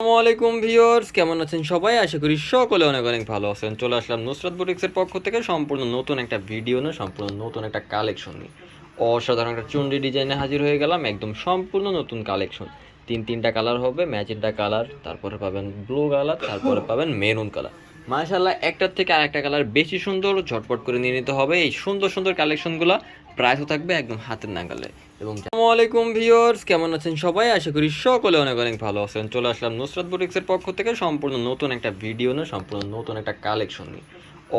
আসসালামু আলাইকুম ভিউয়ার্স, কেমন আছেন সবাই? আশা করি সকলে অনেক অনেক ভালো আছেন। চলে আসলাম নুসরাত বুটিক্সের পক্ষ থেকে সম্পূর্ণ নতুন একটা ভিডিও না সম্পূর্ণ নতুন একটা কালেকশন নিয়ে। অসাধারণ একটা চুন্ডি ডিজাইনে হাজির হয়ে গেলাম, একদম সম্পূর্ণ নতুন কালেকশন তিন, তিনটা কালার হবে ম্যাজেন্টা কালার তারপরে পাবেন ব্লু কালার তারপরে পাবেন মেরুন কালার মাশাল্লাহ একটার থেকে আরেকটা কালার বেশি সুন্দর, ঝটপট করে নিয়ে নিতে হবে। এই সুন্দর সুন্দর কালেকশনগুলো প্রাইসও থাকবে একদম হাতের নাগালে। এবং আলাইকুম ভিউয়ার্স কেমন আছেন সবাই? আশা করি সকলে অনেক অনেক ভালো আছেন। চলে আসলাম নুসরাত বুটিক্সের পক্ষ থেকে সম্পূর্ণ নতুন একটা ভিডিও না সম্পূর্ণ নতুন একটা কালেকশন নিয়ে।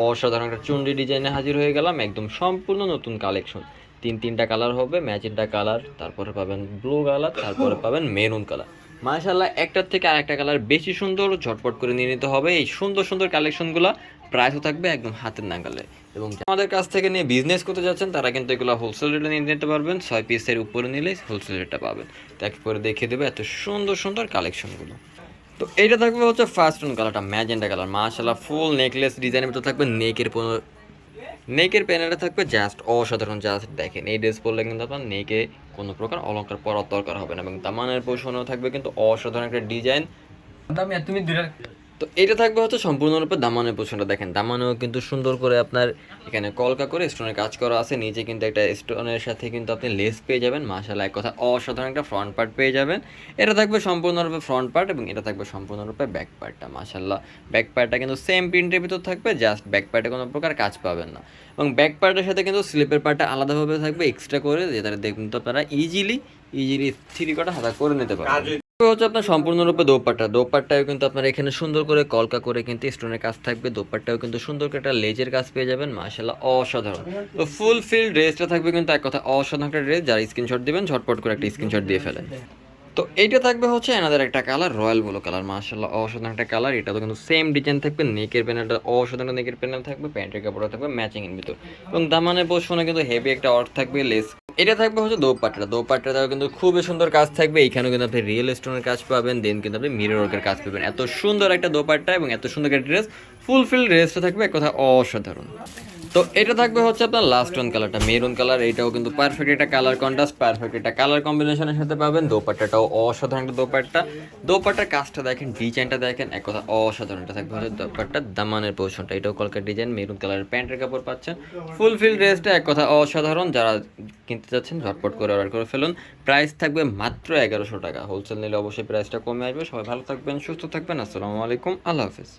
অসাধারণ একটা চুন্ডি ডিজাইনে হাজির হয়ে গেলাম, একদম সম্পূর্ণ নতুন কালেকশন তিন তিনটা কালার হবে ম্যাজেন্টা কালার তারপরে পাবেন ব্লু কালার তারপরে পাবেন মেরুন কালার মাশাল্লাহ একটার থেকে আরেকটা কালার বেশি সুন্দর ঝটপট করে নিয়ে নিতে হবে। এই সুন্দর সুন্দর কালেকশনগুলো প্রাইসও থাকবে একদম হাতের নাগালে। এবং আমাদের কাছ থেকে নিয়ে বিজনেস করতে যাচ্ছেন তারা কিন্তু এগুলো হোলসেল রেটে নিয়ে নিতে পারবেন। ছয় পিসের উপরে নিলে হোলসেল রেটটা পাবেন। তো করে দেখিয়ে দেবে এত সুন্দর সুন্দর কালেকশনগুলো তো এইটা থাকবে হচ্ছে ফার্স্ট অন কালারটা ম্যাজেন্টা কালার মাশাল্লাহ ফুল নেকলেস ডিজাইনের ভিতরে থাকবে নেকের নেকের প্যানেলটা থাকবে জাস্ট অসাধারণ জাস্ট দেখেন। এই ড্রেস পরলে কিন্তু আপনার নেকে কোনো প্রকার অলঙ্কার পরার দরকার হবে না এবং দামানের পোষণও থাকবে, কিন্তু অসাধারণ একটা ডিজাইন তুমি দুইটা তো এটা থাকবে হচ্ছে সম্পূর্ণরূপে দামানের পোষণটা দেখেন, দামানেও কিন্তু সুন্দর করে আপনার এখানে কলকা করে স্টোনের কাজ করা আছে। নিচে কিন্তু একটা স্টোনের সাথে কিন্তু আপনি লেস পেয়ে যাবেন। মাশাল্লাহ এক কথা অসাধারণ একটা ফ্রন্ট পার্ট পেয়ে যাবেন। এটা থাকবে সম্পূর্ণরূপে ফ্রন্ট পার্ট এবং এটা থাকবে সম্পূর্ণরূপে ব্যাক পার্টটা মাশাল্লাহ ব্যাক পার্টটা কিন্তু সেম প্রিন্টের ভিতর থাকবে জাস্ট ব্যাক পার্টে কোনো প্রকার কাজ পাবেন না। এবং ব্যাক পার্টের সাথে কিন্তু স্লিপের পার্টটা আলাদাভাবে থাকবে এক্সট্রা করে, যেটা দেখুন তো আপনারা ইজিলি ইজিলি থ্রি কটা হাতা করে নিতে পারবেন। হচ্ছে আপনার সম্পূর্ণরূপে দোপাট্টা। দোপাট্টাও কিন্তু আপনার এখানে সুন্দর করে কলকা করে কিন্তু স্টোনের কাজ থাকবে। দোপাট্টাও কিন্তু সুন্দর করে একটা লেজের কাজ পেয়ে যাবেন। মাশাল্লাহ অসাধারণ। তো ফুল ফিল ড্রেসটা থাকবে কিন্তু এক কথা, অসাধারণ একটা ড্রেস যারা স্ক্রিনশট দিবেন, ঝটপট করে একটা স্ক্রিনশট দিয়ে ফেলেন। তো এইটা থাকবে হচ্ছে এনাদের একটা কালার রয়্যাল ব্লু কালার মাশাল্লাহ অসাধারণ একটা কালার এটা তো কিন্তু সেম ডিজাইন থাকবে। নেকের প্যানেলটা অসাধারণ নেকের প্যানেল থাকবে। প্যান্টের কাপড়টা থাকবে ম্যাচিং এর ভিতর। এবং দামানের পোষণে কিন্তু হেভি একটা অর্থ থাকবে লেস এটা থাকবে হচ্ছে দোপাট্টা। দোপাট্টাটাও কিন্তু খুবই সুন্দর কাজ থাকবে। এইখানেও কিন্তু আপনি রিয়েল স্টোনের কাজ পাবেন দেন কিন্তু আপনি মিরর ওয়ার্কের কাজ পাবেন। এত সুন্দর একটা দোপাট্টা এবং এত সুন্দর একটা ড্রেস ফুলফিল ড্রেসটা থাকবে, এক কথা অসাধারণ। তো এটা থাকবে হচ্ছে আপনার লাস্ট ওয়ান কালারটা মেরুন কালার এটাও কিন্তু পারফেক্ট একটা কালার কন্ট্রাস্ট পারফেক্ট একটা কালার কম্বিনেশনের সাথে পাবেন। দোপাট্টাটাও অসাধারণ একটা দোপাট্টা। দোপাট্টার কাজটা দেখেন, ডিজাইনটা দেখেন এক কথা অসাধারণ এটা থাকবে। হচ্ছে দোপাট্টার দামানের পোর্শনটা এটাও কলকার ডিজাইন মেরুন কালারের প্যান্টের কাপড় পাচ্ছেন। ফুলফিল ড্রেসটা এক কথা অসাধারণ, যারা কিনতে চাচ্ছেন, ঝটপট করে অর্ডার করে ফেলুন। প্রাইস থাকবে মাত্র এগারোশো টাকা। হোলসেল নিলে অবশ্যই প্রাইসটা কমে আসবে। সবাই ভালো থাকবেন, সুস্থ থাকবেন। আসসালামু আলাইকুম। আল্লাহ হাফেজ।